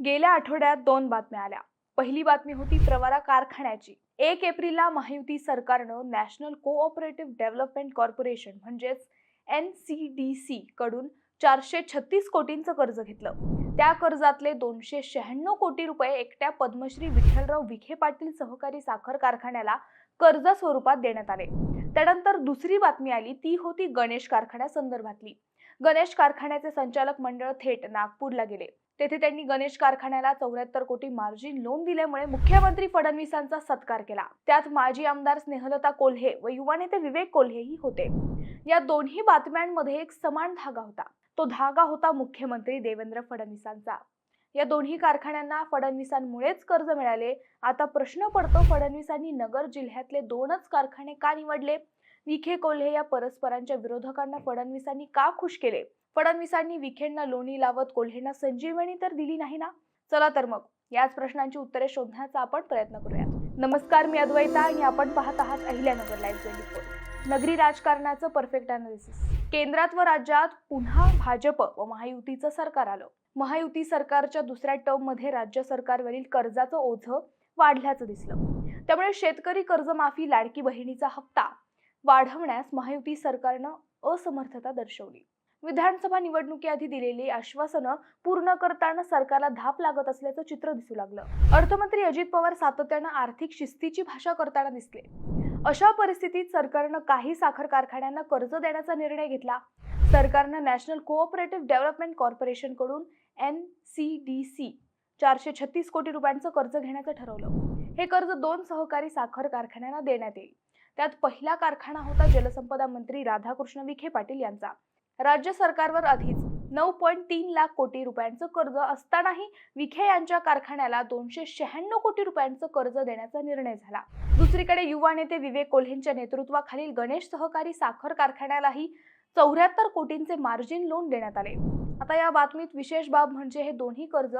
गेल्या आठवड्यात दोन बातम्या आल्या. पहिली बातमी होती प्रवारा कारखान्याची. एक एप्रिलला महायुती सरकारनं नॅशनल कोऑपरेटिव्ह डेव्हलपमेंट कॉर्पोरेशन म्हणजेच एन सी डी सी कडून चारशे छत्तीस कोटींचं कर्ज घेतलं. त्या कर्जातले दोनशे शहाण्णव कोटी रुपये एकट्या पद्मश्री विठ्ठलराव विखे पाटील सहकारी साखर कारखान्याला कर्ज स्वरूपात देण्यात आले. त्यानंतर दुसरी बातमी आली ती होती गणेश कारखान्यासंदर्भातली गणेश कारखान्याचे संचालक मंडळ थेट नागपूरला गेले. तेथे त्यांनी गणेश कारखान्याला चौऱ्याहत्तर कोटी मार्जिन लोन दिल्यामुळे मुख्यमंत्री फडणवीसांचा सत्कार केला. त्यात माजी आमदार स्नेहलता कोल्हे व युवा नेते विवेक कोल्हेही होते. या दोन्ही बातम्यांमध्ये एक समान धागा होता. तो धागा होता मुख्यमंत्री देवेंद्र फडणवीसांचा. या दोन्ही कारखान्यांना फडणवीसांमुळेच कर्ज मिळाले. आता प्रश्न पडतो फडणवीसांनी नगर जिल्ह्यातले दोनच कारखाने का निवडले? विखे कोल्हे या परस्परांच्या विरोधकांना फडणवीसांनी का खुश केले? फडणवीसांनी विखेंना लोणी लावत कोल्हेंना संजीवनी तर दिली नाही ना? चला तर मग याच प्रश्नांची उत्तरे शोधण्याचा आपण प्रयत्न करूयात. नमस्कार मी अद्वैता आणि आपण पाहत आहात अहिल्यानगर लाईव्ह ट्वेंटी फोर नगरी राजकारणाचं परफेक्ट अनालिसिस केंद्रात व राज्यात पुन्हा भाजप व महायुतीचं सरकार आलं. महायुती सरकारच्या दुसऱ्या टर्ममध्ये राज्य सरकारवरील कर्जाचं ओझं वाढल्याचं दिसलं. त्यामुळे शेतकरी कर्जमाफी लाडकी बहिणीचा हप्ता वाढवण्यास महायुती सरकारनं असमर्थता दर्शवली. विधानसभा निवडणुकीआधी दिलेली आश्वासनं पूर्ण करताना सरकारला धाप लागत असल्याचं चित्र दिसू लागलं. अर्थमंत्री अजित पवार सातत्यानं आर्थिक शिस्तीची भाषा करताना दिसले. अशा परिस्थितीत सरकारनं काही साखर कारखान्यांना कर्ज देण्याचा निर्णय घेतला. सरकारनं नॅशनल कोऑपरेटिव्ह डेव्हलपमेंट कॉर्पोरेशनकडून एन सी डी सी चारशे छत्तीस कोटी रुपयांचं कर्ज घेण्याचं ठरवलं. हे कर्ज दोन सहकारी साखर कारखान्यांना देण्यात येईल. त्यात पहिला कारखाना होता जलसंपदा मंत्री राधाकृष्ण विखे पाटील यांचा. राज्य सरकारवर आधीच नऊ पॉईंट तीन लाख कोटी रुपयांचं कर्ज असतानाही विखे यांच्या कारखान्याला दोनशे शहाण्णव कोटी रुपयांचं कर्ज देण्याचा निर्णय झाला. दुसरीकडे युवा नेते विवेक कोल्हेंच्या नेतृत्वाखालील गणेश सहकारी साखर कारखान्यालाही चौऱ्याहत्तर कोटींचे मार्जिन लोन देण्यात आले. आता या बातमीत विशेष बाब म्हणजे हे दोन्ही कर्ज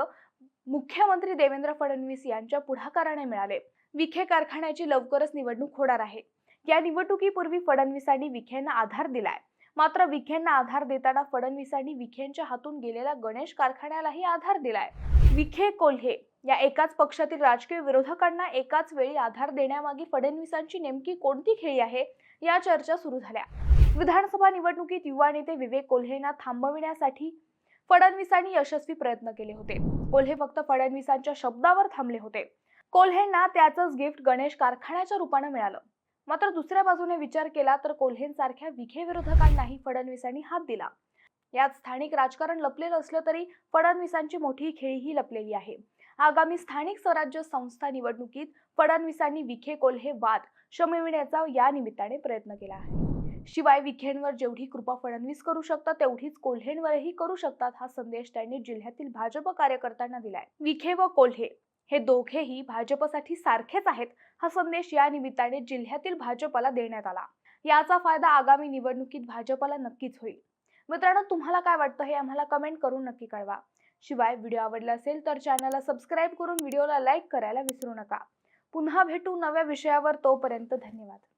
मुख्यमंत्री देवेंद्र फडणवीस यांच्या पुढाकाराने मिळाले. विखे कारखान्याची लवकरच निवडणूक होणार आहे. या निवडणुकीपूर्वी फडणवीसांनी विखेंना आधार दिलाय. मात्र विखेंना आधार देताना फडणवीसांनी विखेंच्या हातून गेलेल्या गणेश कारखान्यालाही आधार दिलाय. विखे कोल्हे या एकाच पक्षातील राजकीय विरोधकांना एकाच वेळी आधार देण्यामागे फडणवीसांची नेमकी कोणती खेळी आहे या चर्चा सुरू झाल्या. विधानसभा निवडणुकीत युवा नेते विवेक कोल्हेंना थांबविण्यासाठी फडणवीसांनी यशस्वी प्रयत्न केले होते. कोल्हे फक्त फडणवीसांच्या शब्दावर थांबले होते. कोल्हेंना त्याचंच गिफ्ट गणेश कारखान्याच्या रूपानं मिळालं. मात्र दुसऱ्या बाजूने विचार केला तर कोल्हेंसारख्या विखे विरोधकांनाही फडणवीसांनी हात दिला. यात स्थानिक राजकारण लपलेलं असलं तरी फडणवीसांची मोठी खेळीही लपलेली आहे. आगामी स्थानिक स्वराज्य संस्था निवडणुकीत फडणवीसांनी विखे कोल्हे वाद शमविण्याचा या निमित्ताने प्रयत्न केला आहे. शिवाय विखेंवर जेवढी कृपा फडणवीस करू शकतात तेवढीच कोल्हेंवरही करू शकतात हा संदेश त्यांनी जिल्ह्यातील भाजप कार्यकर्त्यांना दिलाय. विखे व कोल्हे हे दोघेही भाजपसाठी सारखेच आहेत हा संदेश या निमित्ताने जिल्ह्यातील भाजपला देण्यात आला. याचा फायदा आगामी निवडणुकीत भाजपला नक्कीच होईल. मित्रांनो तुम्हाला काय वाटतं हे आम्हाला कमेंट करून नक्की कळवा. शिवाय व्हिडिओ आवडला असेल तर चॅनलला सबस्क्राईब करून व्हिडिओला लाईक करायला विसरू नका. पुन्हा भेटू नव्या विषयावर तोपर्यंत धन्यवाद.